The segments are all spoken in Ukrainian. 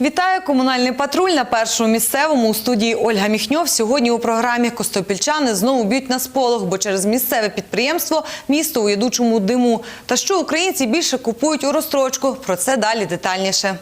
Вітаю комунальний патруль на першому місцевому у студії Ольга Міхньов. Сьогодні у програмі Костопільчани знову б'ють на сполох, бо через місцеве підприємство місто у ядучому диму. Та що українці більше купують у розстрочку? Про це далі детальніше.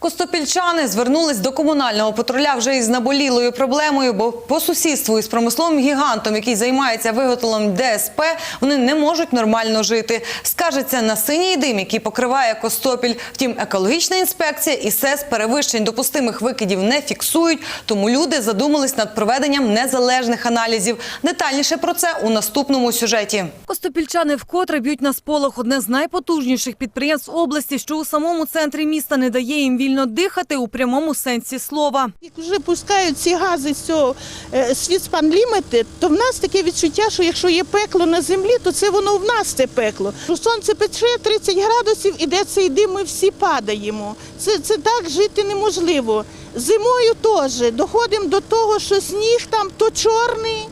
Костопільчани звернулись до комунального патруля вже із наболілою проблемою, бо по сусідству із промисловим гігантом, який займається виготовленням ДСП, вони не можуть нормально жити. Скажеться на синій дим, який покриває Костопіль. Втім, екологічна інспекція і СЕС перевищень допустимих викидів не фіксують, тому люди задумались над проведенням незалежних аналізів. Детальніше про це у наступному сюжеті. Костопільчани вкотре б'ють на сполох одне з найпотужніших підприємств області, що у самому центрі міста не дає їм вільно дихати у прямому сенсі слова. Як вже пускають ці гази з цього е, Світспан Лімітед, то в нас таке відчуття, що якщо є пекло на землі, то це воно в нас це пекло. Сонце пече 30 градусів, іде цей дим, ми всі падаємо. Це, це так жити неможливо. Зимою теж доходимо до того, що сніг там то чорний,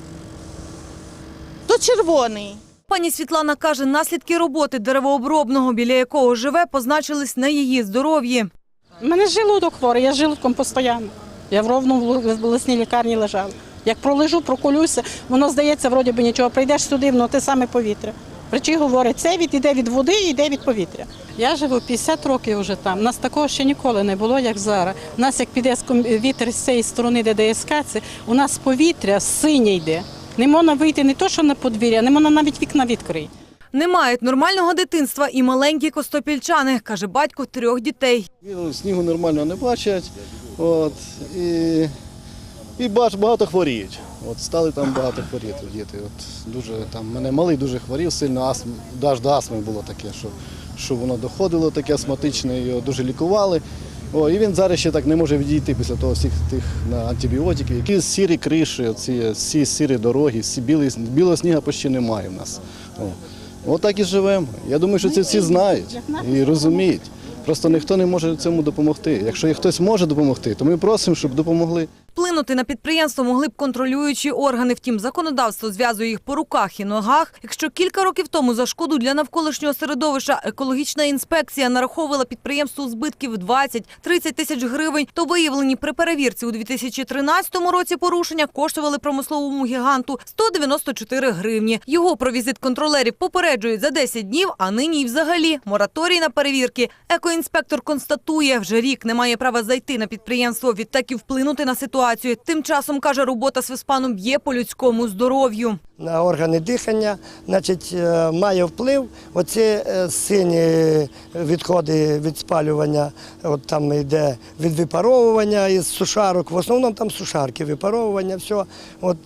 то червоний. Пані Світлана каже, наслідки роботи деревообробного, біля якого живе, позначились на її здоров'ї. У мене желудок хворий, я з желудком постійно. Я в ровно в обласній лікарні лежала. Як пролежу, проколюся, воно здається, вроді би нічого. Прийдеш сюди, воно те саме повітря. Врачі говорять, це від іде від води і йде від повітря. Я живу 50 років вже там. Нас такого ще ніколи не було, як зараз. У нас як піде вітер з цієї сторони, де ДСК, це у нас повітря синє йде. Не можна вийти не то, що на подвір'я, не можна навіть вікна відкрити. Не мають нормального дитинства і маленькі костопільчани, каже батько трьох дітей. Снігу нормально не бачать. От, і, і бач, багато хворіють. От, стали там багато хворіти діти. От, дуже, там, мене малий дуже хворів, сильно астм, аж до астми було таке, що, що воно доходило таке астматичне, його дуже лікували. О, і він зараз ще так не може відійти після того всіх тих на антибіотики. Які сірі криші, ці, всі сірі дороги, всі білі, білого снігу почти немає в нас. О. Отак і живемо. Я думаю, що це всі знають і розуміють. Просто ніхто не може цьому допомогти. Якщо хтось може допомогти, то ми просимо, щоб допомогли. Вплинути на підприємство могли б контролюючі органи. Втім, законодавство зв'язує їх по руках і ногах. Якщо кілька років тому за шкоду для навколишнього середовища екологічна інспекція нараховувала підприємству збитків 20-30 тисяч гривень, то виявлені при перевірці у 2013 році порушення коштували промисловому гіганту 194 гривні. Його про візит контролерів попереджують за 10 днів, а нині й взагалі мораторій на перевірки. Екоінспектор констатує, вже рік не має права зайти на підприємство, відтак і вплинути на ситуацію. Тим часом, каже, робота з виспаном б'є по людському здоров'ю. на органи дихання, значить, е, має вплив оці е, сині відходи від спалювання, от там йде від випаровування із сушарок, в основному там сушарки, випаровування, все. От.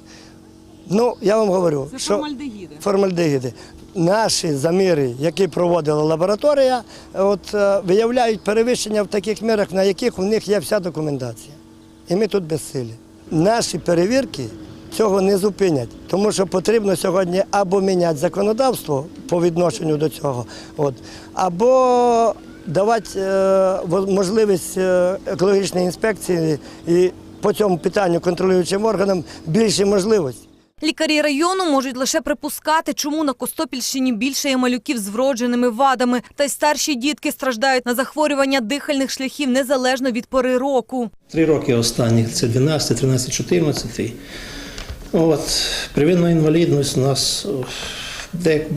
Ну, я вам говорю, що формальдегіди. формальдегіди. Наші заміри, які проводила лабораторія, от, е, виявляють перевищення в таких мірах, на яких у них є вся документація. І ми тут безсилі. Наші перевірки цього не зупинять, тому що потрібно сьогодні або міняти законодавство по відношенню до цього, от, або давати е, можливість екологічної інспекції і по цьому питанню контролюючим органам більше можливості. Лікарі району можуть лише припускати, чому на Костопільщині більше є малюків з вродженими вадами, та й старші дітки страждають на захворювання дихальних шляхів незалежно від пори року. Три роки останніх це 12, 13, 14. От, первинна інвалідність у нас о,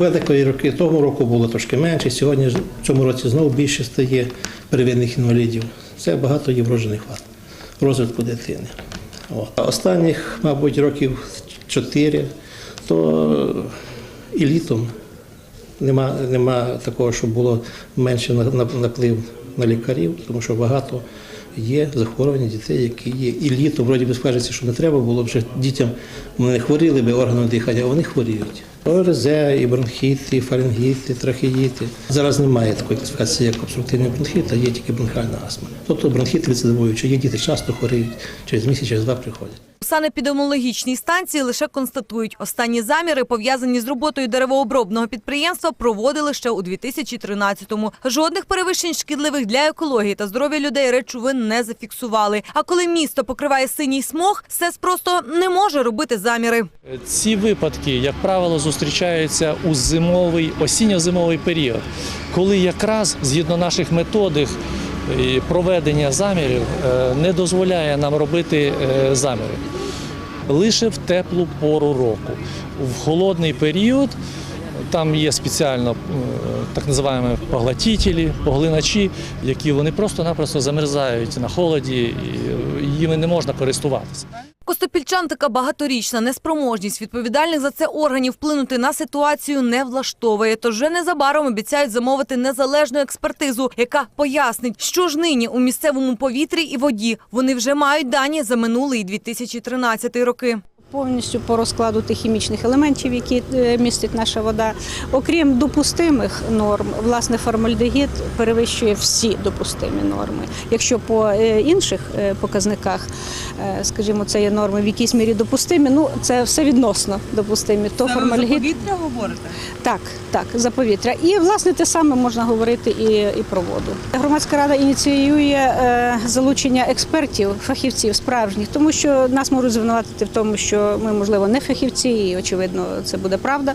декої роки того року було трошки менше. Сьогодні в цьому році знову більше стає первинних інвалідів. Це багато є вроджених вад розвитку дитини. От. Останніх, мабуть, років 4, то і літом Нема, нема такого, щоб було менше на- на- наплив на лікарів, тому що багато є захворювання дітей, які є. І літо, вроді би скажеться, що не треба було б вже дітям не хворіли би органом дихання, а вони хворіють. ОРЗ, і бронхіти, і фарингіти, трахеїти. Зараз немає такої класифікації, як обструктивний бронхіт, а є тільки бронхальна астма. Тобто бронхіт рецидивуючий. Є діти часто хворіють, через місяць, через два приходять. Санепідемологічній станції лише констатують, останні заміри, пов'язані з роботою деревообробного підприємства, проводили ще у 2013-му. Жодних перевищень шкідливих для екології та здоров'я людей речовин не зафіксували. А коли місто покриває синій смог, СЕС просто не може робити заміри. Ці випадки, як правило, зустрічаються у зимовий осінньо-зимовий період, коли якраз згідно наших методик проведення замірів е, не дозволяє нам робити е, заміри. Лише в теплу пору року. В холодний період там є спеціально так називаємо поглотителі, поглиначі, які вони просто-напросто замерзають на холоді, і їми не можна користуватися. Костопільчан така багаторічна неспроможність відповідальних за це органів вплинути на ситуацію не влаштовує. Тож вже незабаром обіцяють замовити незалежну експертизу, яка пояснить, що ж нині у місцевому повітрі і воді. Вони вже мають дані за минулий і 2013 роки. Повністю по розкладу тих хімічних елементів, які е, містить наша вода. Окрім допустимих норм, власне, формальдегід перевищує всі допустимі норми. Якщо по е, інших е, показниках, скажімо, це є норми в якійсь мірі допустимі, ну це все відносно допустимі. То формальдегід повітря говорите? так, так, за повітря. І власне те саме можна говорити і, і про воду. Громадська рада ініціює залучення експертів, фахівців справжніх, тому що нас можуть звинуватити в тому, що ми, можливо, не фахівці, і очевидно, це буде правда.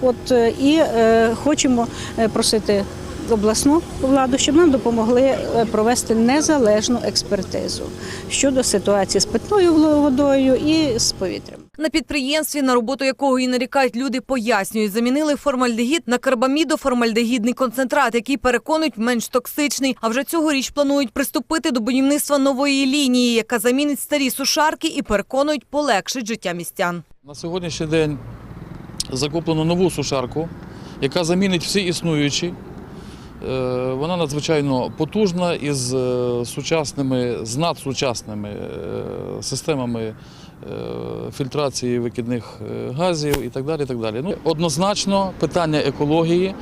От е, і е, хочемо е, просити. Обласну владу, щоб нам допомогли провести незалежну експертизу щодо ситуації з питною водою і з повітрям. На підприємстві, на роботу якого і нарікають люди, пояснюють, замінили формальдегід на карбамідоформальдегідний концентрат, який переконують менш токсичний. А вже цьогоріч планують приступити до будівництва нової лінії, яка замінить старі сушарки і переконують полегшить життя містян. На сьогоднішній день закуплено нову сушарку, яка замінить всі існуючі. Е, Вона надзвичайно потужна із е, сучасними, з надсучасними е, системами фільтрації викидних е, газів і так далі. І так далі. Ну, однозначно, питання екології,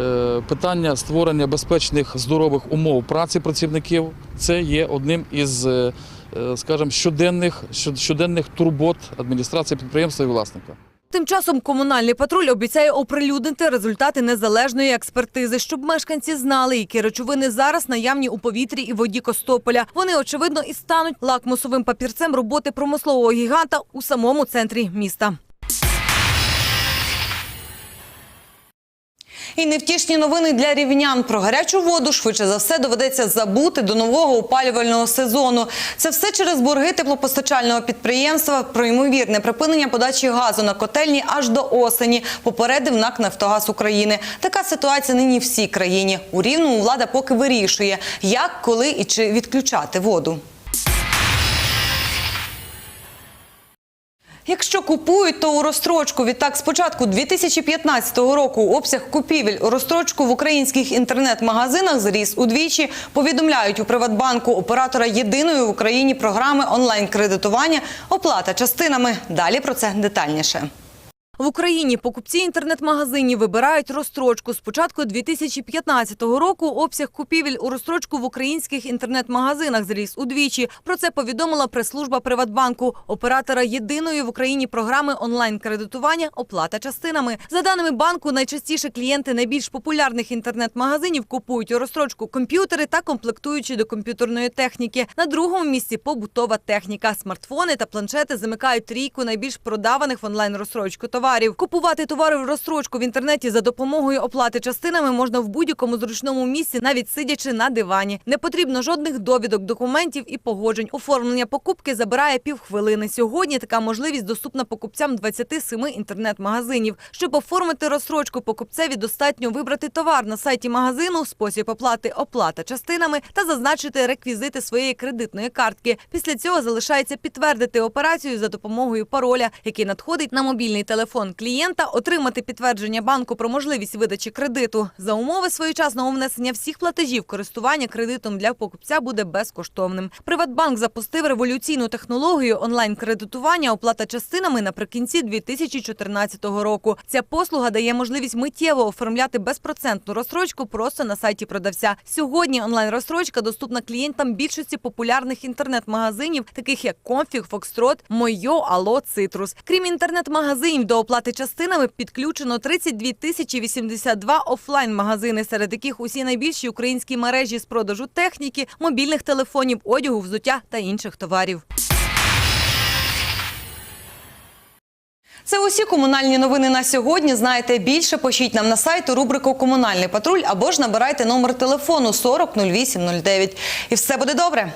е, питання створення безпечних здорових умов праці працівників це є одним із, е, е, скажімо, щоденних, щоденних турбот адміністрації підприємства і власника. Тим часом комунальний патруль обіцяє оприлюднити результати незалежної експертизи, щоб мешканці знали, які речовини зараз наявні у повітрі і воді Костополя. Вони очевидно і стануть лакмусовим папірцем роботи промислового гіганта у самому центрі міста. І невтішні новини для рівнян про гарячу воду швидше за все доведеться забути до нового опалювального сезону. Це все через борги теплопостачального підприємства про ймовірне припинення подачі газу на котельні аж до осені. Попередив НАК Нафтогаз України. Така ситуація нині всій країні. У рівному влада поки вирішує, як, коли і чи відключати воду. Якщо купують, то у розстрочку. Відтак, з початку 2015 року обсяг купівель у розстрочку в українських інтернет-магазинах зріс удвічі. Повідомляють у Приватбанку оператора єдиної в Україні програми онлайн-кредитування оплата частинами. Далі про це детальніше. В Україні покупці інтернет-магазинів вибирають розстрочку. З початку 2015 року обсяг купівель у розстрочку в українських інтернет-магазинах зріс удвічі. Про це повідомила прес-служба Приватбанку, оператора єдиної в Україні програми онлайн-кредитування оплата частинами. За даними банку, найчастіше клієнти найбільш популярних інтернет-магазинів купують у розстрочку комп'ютери та комплектуючі до комп'ютерної техніки. На другому місці побутова техніка. Смартфони та планшети замикають трійку найбільш продаваних в онлайн-розстрочку товарів. Купувати товари в розстрочку в інтернеті за допомогою оплати частинами можна в будь-якому зручному місці, навіть сидячи на дивані. Не потрібно жодних довідок, документів і погоджень. Оформлення покупки забирає півхвилини. Сьогодні така можливість доступна покупцям 27 інтернет-магазинів. Щоб оформити розстрочку покупцеві, достатньо вибрати товар на сайті магазину, спосіб оплати оплата частинами та зазначити реквізити своєї кредитної картки. Після цього залишається підтвердити операцію за допомогою пароля, який надходить на мобільний телефон телефон клієнта, отримати підтвердження банку про можливість видачі кредиту. За умови своєчасного внесення всіх платежів користування кредитом для покупця буде безкоштовним. Приватбанк запустив революційну технологію онлайн-кредитування оплата частинами наприкінці 2014 року. Ця послуга дає можливість миттєво оформляти безпроцентну розстрочку просто на сайті продавця. Сьогодні онлайн-розстрочка доступна клієнтам більшості популярних інтернет-магазинів, таких як Комфіг, Фокстрот, Мойо, Ало, Цитрус. Крім інтернет-магазинів, до оплати частинами підключено 32 тисячі 82 офлайн-магазини, серед яких усі найбільші українські мережі з продажу техніки, мобільних телефонів, одягу, взуття та інших товарів. Це усі комунальні новини на сьогодні. Знаєте більше, пишіть нам на сайт у рубрику Комунальний патруль або ж набирайте номер телефону 40 08 09. І все буде добре.